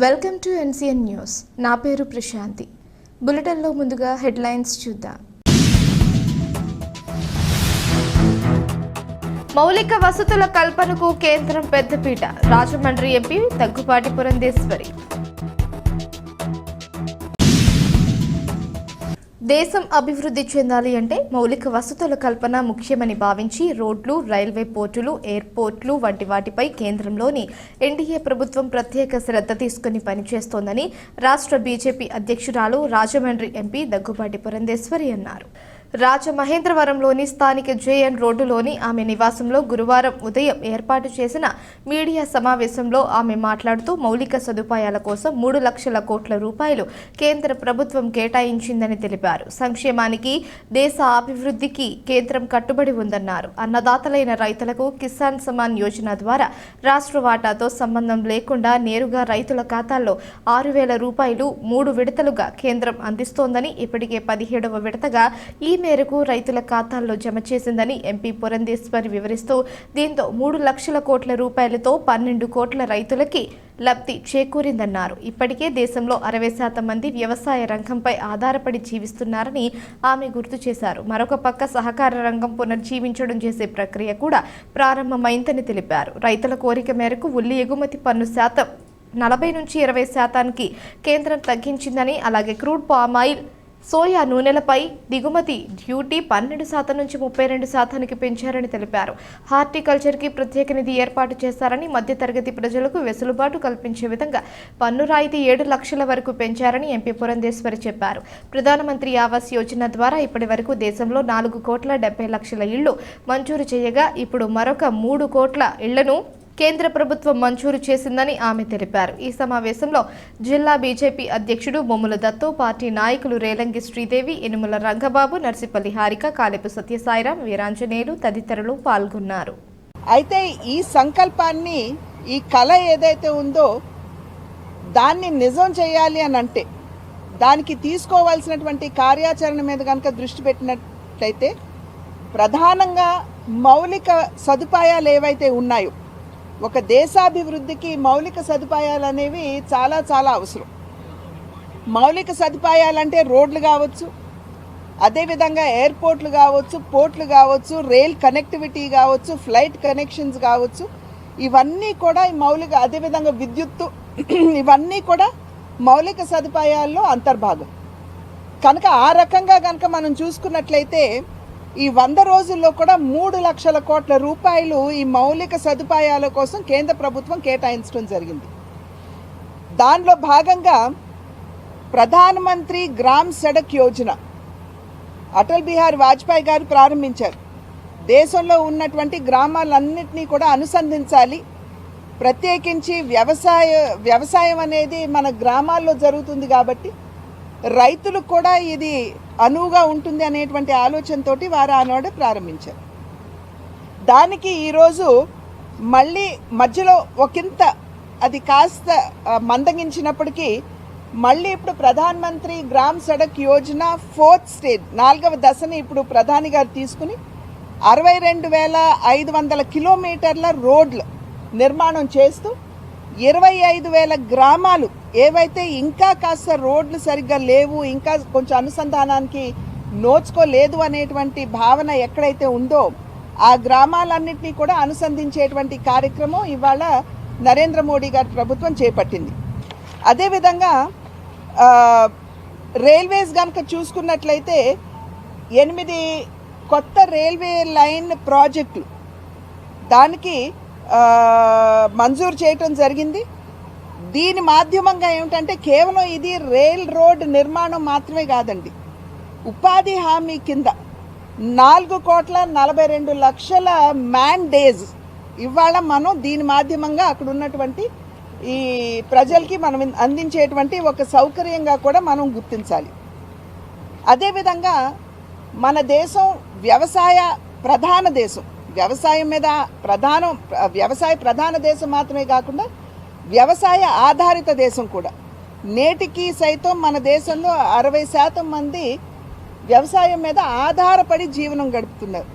Welcome to NCN news. నా పేరు ప్రశాంతి. బులెటిన్లో ముందుగా హెడ్లైన్స్ చూద్దాం. మౌలిక వసతుల కల్పనకు కేంద్రం పెద్దపీట. రాజమండ్రి ఎంపీ దగ్గుపాటి పురంధేశ్వరి. దేశం అభివృద్ధి చెందాలి అంటే మౌలిక వసతుల కల్పన ముఖ్యమని భావించి రోడ్లు రైల్వే పోర్టులు ఎయిర్పోర్ట్లు వంటి వాటిపై కేంద్రంలోని ఎన్డీఏ ప్రభుత్వం ప్రత్యేక శ్రద్ధ తీసుకుని పనిచేస్తోందని రాష్ట్ర బీజేపీ అధ్యక్షురాలు రాజమండ్రి ఎంపీ దగ్గుబాటి పురంధేశ్వరి అన్నారు. రాజమహేంద్రవరంలోని స్థానిక జేఎన్ రోడ్డులోని ఆమె నివాసంలో గురువారం ఉదయం ఏర్పాటు చేసిన మీడియా సమావేశంలో ఆమె మాట్లాడుతూ మౌలిక సదుపాయాల కోసం మూడు లక్షల కోట్ల రూపాయలు కేంద్ర ప్రభుత్వం కేటాయించిందని తెలిపారు. సంక్షేమానికి దేశ అభివృద్ధికి కేంద్రం కట్టుబడి ఉందన్నారు. అన్నదాతలైన రైతులకు కిసాన్ సమాన్ యోజన ద్వారా రాష్ట్ర వాటాతో సంబంధం లేకుండా నేరుగా రైతుల ఖాతాల్లో ఆరు వేల రూపాయలు మూడు విడతలుగా కేంద్రం అందిస్తోందని ఇప్పటికే పదిహేడవ విడతగా ఈ మేరకు రైతుల ఖాతాల్లో జమ చేసిందని ఎంపీ పురంధేశ్వరి వివరిస్తూ దీంతో మూడు లక్షల కోట్ల రూపాయలతో పన్నెండు కోట్ల రైతులకి లబ్ధి చేకూరిందన్నారు. ఇప్పటికే దేశంలో అరవై శాతం మంది వ్యవసాయ రంగంపై ఆధారపడి జీవిస్తున్నారని ఆమె గుర్తు చేశారు. మరొక పక్క సహకార రంగం పునర్జీవించడం చేసే ప్రక్రియ కూడా ప్రారంభమైందని తెలిపారు. రైతుల కోరిక మేరకు ఉల్లి ఎగుమతి పన్ను శాతం నలభై నుంచి ఇరవై శాతానికి కేంద్రం తగ్గించిందని అలాగే క్రూడ్ పామాయిల్ సోయా నూనెలపై దిగుమతి డ్యూటీ పన్నెండు శాతం నుంచి ముప్పై రెండు శాతానికి పెంచారని తెలిపారు. హార్టికల్చర్కి ప్రత్యేక నిధి ఏర్పాటు చేశారని మధ్యతరగతి ప్రజలకు వెసులుబాటు కల్పించే విధంగా పన్ను రాయితీ ఏడు లక్షల వరకు పెంచారని ఎంపీ పురంధేశ్వరి చెప్పారు. ప్రధానమంత్రి ఆవాస్ యోజన ద్వారా ఇప్పటి వరకు దేశంలో నాలుగు కోట్ల డెబ్బై లక్షల ఇళ్ళు మంజూరు చేయగా ఇప్పుడు మరొక మూడు కోట్ల ఇళ్ళను కేంద్ర ప్రభుత్వం మంజూరు చేసిందని ఆమె తెలిపారు. ఈ సమావేశంలో జిల్లా బీజేపీ అధ్యక్షుడు బొమ్ముల దత్తు పార్టీ నాయకులు రేలంగి శ్రీదేవి ఇనుముల రంగబాబు నర్సిపల్లి హారిక కాలేపు సత్యసాయిరాం వీరాంజనేయులు తదితరులు పాల్గొన్నారు. అయితే ఈ సంకల్పాన్ని ఈ కళ ఏదైతే ఉందో దాన్ని నిజం చేయాలి అని అంటే దానికి తీసుకోవాల్సినటువంటి కార్యాచరణ మీద కనుక దృష్టి పెట్టినట్లయితే ప్రధానంగా మౌలిక సదుపాయాలు ఏవైతే ఉన్నాయో ఒక దేశాభివృద్ధికి మౌలిక సదుపాయాలు అనేవి చాలా చాలా అవసరం. మౌలిక సదుపాయాలంటే రోడ్లు కావచ్చు అదేవిధంగా ఎయిర్పోర్ట్లు కావచ్చు పోర్ట్లు కావచ్చు రైల్ కనెక్టివిటీ కావచ్చు ఫ్లైట్ కనెక్షన్స్ కావచ్చు. ఇవన్నీ కూడా ఈ మౌలిక అదేవిధంగా విద్యుత్తు ఇవన్నీ కూడా మౌలిక సదుపాయాల్లో అంతర్భాగం. కనుక ఆ రకంగా కనుక మనం చూసుకున్నట్లయితే ఈ వంద రోజుల్లో కూడా మూడు లక్షల కోట్ల రూపాయలు ఈ మౌలిక సదుపాయాల కోసం కేంద్ర ప్రభుత్వం కేటాయించడం జరిగింది. దానిలో భాగంగా ప్రధానమంత్రి గ్రామ్ సడక్ యోజన అటల్ బిహారీ వాజ్పేయి గారు ప్రారంభించారు. దేశంలో ఉన్నటువంటి గ్రామాలన్నింటినీ కూడా అనుసంధించాలి. ప్రత్యేకించి వ్యవసాయ వ్యవసాయం అనేది మన గ్రామాల్లో జరుగుతుంది కాబట్టి రైతులకు కూడా ఇది అనువుగా ఉంటుంది అనేటువంటి ఆలోచనతోటి వారు ఆనాడు ప్రారంభించారు. దానికి ఈరోజు మళ్ళీ మధ్యలో ఒకంత అది కాస్త మందగించినప్పటికీ మళ్ళీ ఇప్పుడు ప్రధాన మంత్రి గ్రామ్ సడక్ యోజన ఫోర్త్ స్టేజ్ నాలుగవ దశని ఇప్పుడు ప్రధాని గారు తీసుకుని అరవై రెండు వేల ఐదు వందల కిలోమీటర్ల రోడ్లు నిర్మాణం చేస్తూ ఇరవై ఐదు వేల గ్రామాలు ఏవైతే ఇంకా కాస్త రోడ్లు సరిగ్గా లేవు ఇంకా కొంచెం అనుసంధానానికి నోచుకోలేదు అనేటువంటి భావన ఎక్కడైతే ఉందో ఆ గ్రామాలన్నింటినీ కూడా అనుసంధించేటువంటి కార్యక్రమం ఇవాళ నరేంద్ర మోడీ గారి ప్రభుత్వం చేపట్టింది. అదేవిధంగా రైల్వేస్ కనుక చూసుకున్నట్లయితే ఎనిమిది కొత్త రైల్వే లైన్ ప్రాజెక్టులు దానికి మంజూరు చేయటం జరిగింది. దీని మాధ్యమంగా ఏమిటంటే కేవలం ఇది రైల్ రోడ్ నిర్మాణం మాత్రమే కాదండి. ఉపాధి హామీ కింద నాలుగు కోట్ల నలభై రెండు లక్షల మ్యాన్ డేస్ ఇవాళ మనం దీని మాధ్యమంగా అక్కడ ఉన్నటువంటి ఈ ప్రజలకి మనం అందించేటువంటి ఒక సౌకర్యంగా కూడా మనం గుర్తించాలి. అదేవిధంగా మన దేశం వ్యవసాయ ప్రధాన దేశం. వ్యవసాయం మీద ప్రధానం వ్యవసాయ ప్రధాన దేశం మాత్రమే కాకుండా వ్యవసాయ ఆధారిత దేశం కూడా. నేటికి సైతం మన దేశంలో అరవై శాతం మంది వ్యవసాయం మీద ఆధారపడి జీవనం గడుపుతున్నారు.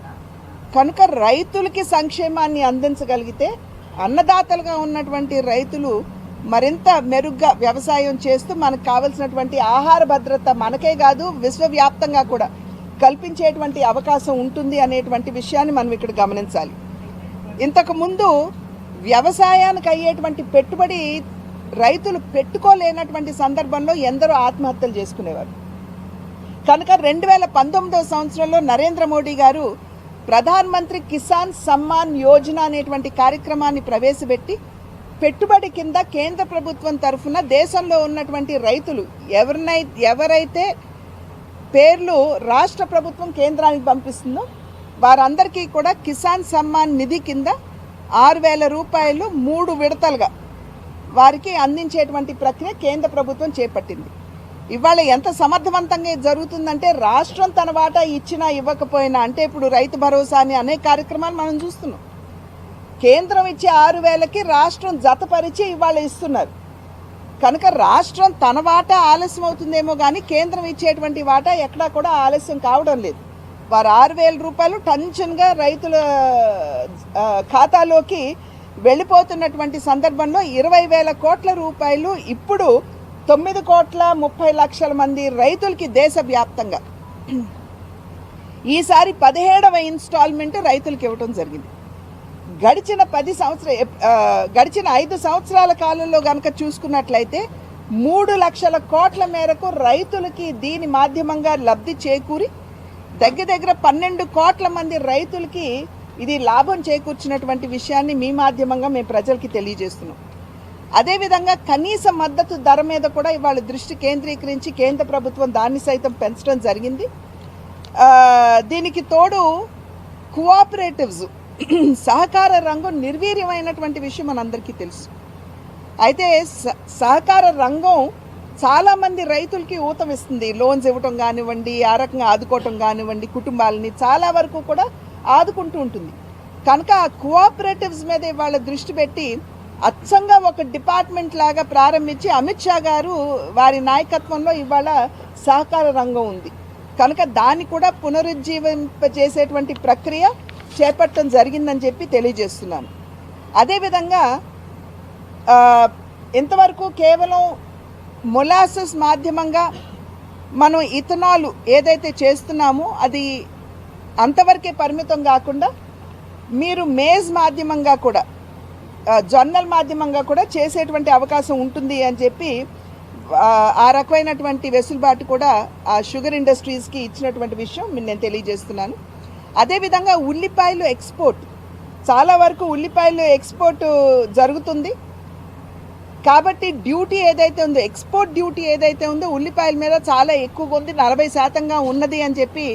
కనుక రైతులకి సంక్షేమాన్ని అందించగలిగితే అన్నదాతలుగా ఉన్నటువంటి రైతులు మరింత మెరుగ్గా వ్యవసాయం చేస్తూ మనకు కావలసినటువంటి ఆహార భద్రత మనకే కాదు విశ్వవ్యాప్తంగా కూడా కల్పించేటువంటి అవకాశం ఉంటుంది అనేటువంటి విషయాన్ని మనం ఇక్కడ గమనించాలి. ఇంతకుముందు వ్యవసాయానికి అయ్యేటువంటి పెట్టుబడి రైతులు పెట్టుకోలేనటువంటి సందర్భంలో ఎందరో ఆత్మహత్యలు చేసుకునేవారు. కనుక రెండు వేల పంతొమ్మిదవ సంవత్సరంలో నరేంద్ర మోడీ గారు ప్రధానమంత్రి కిసాన్ సమ్మాన్ యోజన అనేటువంటి కార్యక్రమాన్ని ప్రవేశపెట్టి పెట్టుబడి కింద కేంద్ర ప్రభుత్వం తరఫున దేశంలో ఉన్నటువంటి రైతులు ఎవరినై ఎవరైతే పేర్లు రాష్ట్ర ప్రభుత్వం కేంద్రానికి పంపిస్తుందో వారందరికీ కూడా కిసాన్ సమ్మాన్ నిధి కింద ఆరు వేల రూపాయలు మూడు విడతలుగా వారికి అందించేటువంటి ప్రక్రియ కేంద్ర ప్రభుత్వం చేపట్టింది. ఇవాళ ఎంత సమర్థవంతంగా జరుగుతుందంటే రాష్ట్రం తన వాటా ఇచ్చినా ఇవ్వకపోయినా అంటే ఇప్పుడు రైతు భరోసా అని అనేక కార్యక్రమాలు మనం చూస్తున్నాం. కేంద్రం ఇచ్చే ఆరు వేలకి రాష్ట్రం జతపరిచి ఇవాళ ఇస్తున్నారు. కనుక రాష్ట్రం తన వాటా ఆలస్యం అవుతుందేమో కానీ కేంద్రం ఇచ్చేటువంటి వాటా ఎక్కడా కూడా ఆలస్యం కావడం లేదు. వారు ఆరు వేల రూపాయలు టెన్షన్గా రైతుల ఖాతాలోకి వెళ్ళిపోతున్నటువంటి సందర్భంలో ఇరవై వేల కోట్ల రూపాయలు ఇప్పుడు తొమ్మిది కోట్ల ముప్పై లక్షల మంది రైతులకి దేశవ్యాప్తంగా. ఈసారి పదిహేడవ ఇన్స్టాల్మెంట్ రైతులకు ఇవ్వటం జరిగింది. గడిచిన పది సంవత్సర గడిచిన ఐదు సంవత్సరాల కాలంలో కనుక చూసుకున్నట్లయితే మూడు లక్షల కోట్ల మేరకు రైతులకి దీని మాధ్యమంగా లబ్ధి చేకూరి దగ్గర దగ్గర పన్నెండు కోట్ల మంది రైతులకి ఇది లాభం చేకూర్చినటువంటి విషయాన్ని మీ మాధ్యమంగా మేము ప్రజలకి తెలియజేస్తున్నాం. అదేవిధంగా కనీస మద్దతు ధర మీద కూడా ఇవాళ దృష్టి కేంద్రీకరించి కేంద్ర ప్రభుత్వం దాన్ని సైతం పెంచడం జరిగింది. దీనికి తోడు కోఆపరేటివ్స్ సహకార రంగం నిర్వీర్యమైనటువంటి విషయం మనందరికీ తెలుసు. అయితే స- సహకార రంగం చాలామంది రైతులకి ఊతమిస్తుంది లోన్స్ ఇవ్వటం కానివ్వండి ఆ రకంగా ఆదుకోవటం కానివ్వండి కుటుంబాలని చాలా వరకు కూడా ఆదుకుంటూ ఉంటుంది. కనుక ఆ కోఆపరేటివ్స్ మీద ఇవాళ దృష్టి పెట్టి అచ్చంగా ఒక డిపార్ట్మెంట్ లాగా ప్రారంభించి అమిత్ షా గారు వారి నాయకత్వంలో ఇవాళ సహకార రంగం ఉంది. కనుక దాన్ని కూడా పునరుజ్జీవింపజేసేటువంటి ప్రక్రియ చేపట్టడం జరిగిందని చెప్పి తెలియజేస్తున్నాను. అదేవిధంగా ఇంతవరకు కేవలం మొలాసస్ మాధ్యమంగా మనం ఇథనాలు ఏదైతే చేస్తున్నామో అది అంతవరకే పరిమితం కాకుండా మీరు మేజ్ మాధ్యమంగా కూడా ఆ, మాధ్యమంగా కూడా చేసేటువంటి అవకాశం ఉంటుంది అని చెప్పి ఆ రకమైనటువంటి వెసులుబాటు కూడా ఆ షుగర్ ఇండస్ట్రీస్కి ఇచ్చినటువంటి విషయం నేను తెలియజేస్తున్నాను. అదేవిధంగా ఉల్లిపాయలు ఎక్స్పోర్ట్ చాలా వరకు ఉల్లిపాయలు ఎక్స్పోర్ట్ జరుగుతుంది. కాబట్టి డ్యూటీ ఏదైతే ఉందో ఎక్స్పోర్ట్ డ్యూటీ ఏదైతే ఉందో ఉల్లిపాయల మీద చాలా ఎక్కువగా ఉంది నలభై శాతంగా ఉన్నది అని చెప్పి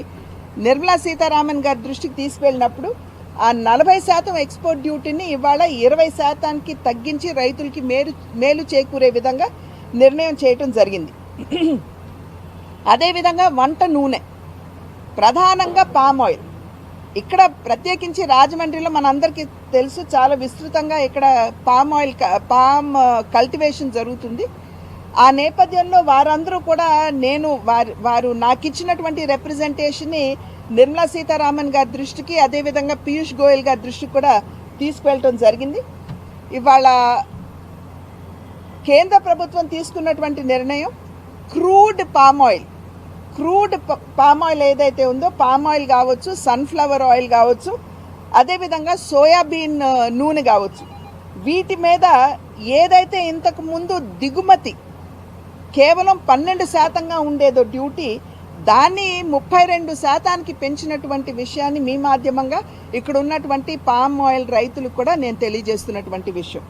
నిర్మలా సీతారామన్ గారి దృష్టికి తీసుకెళ్ళినప్పుడు ఆ నలభై శాతం ఎక్స్పోర్ట్ డ్యూటీని ఇవాళ ఇరవై శాతానికి తగ్గించి రైతులకి మేలు మేలు చేకూరే విధంగా నిర్ణయం చేయటం జరిగింది. అదేవిధంగా వంట నూనె. ప్రధానంగా పామ్ ఆయిల్. ఇక్కడ ప్రత్యేకించి రాజమండ్రిలో మనందరికీ తెలుసు చాలా విస్తృతంగా ఇక్కడ పామ్ ఆయిల్ పామ్ కల్టివేషన్ జరుగుతుంది. ఆ నేపథ్యంలో వారందరూ కూడా నేను వారు వారు నాకు ఇచ్చినటువంటి రిప్రజెంటేషన్ని నిర్మలా సీతారామన్ గారి దృష్టికి అదేవిధంగా పీయూష్ గోయల్ గారి దృష్టికి కూడా తీసుకువెళ్ళటం జరిగింది. ఇవాళ కేంద్ర ప్రభుత్వం తీసుకున్నటువంటి నిర్ణయం crude palm oil crude palm oil ఏదైతే ఉందో పామ్ ఆయిల్ కావచ్చు సన్ఫ్లవర్ ఆయిల్ కావచ్చు అదేవిధంగా సోయాబీన్ నూనె కావచ్చు. వీటి మీద ఏదైతే ఇంతకు ముందు దిగుమతి కేవలం పన్నెండు శాతంగా ఉండేదో డ్యూటీ దాన్ని ముప్పై రెండు శాతానికి పెంచినటువంటి విషయాన్ని మీ మాధ్యమంగా ఇక్కడ ఉన్నటువంటి పామ్ ఆయిల్ రైతులకు కూడా నేను తెలియజేస్తున్నటువంటి విషయం.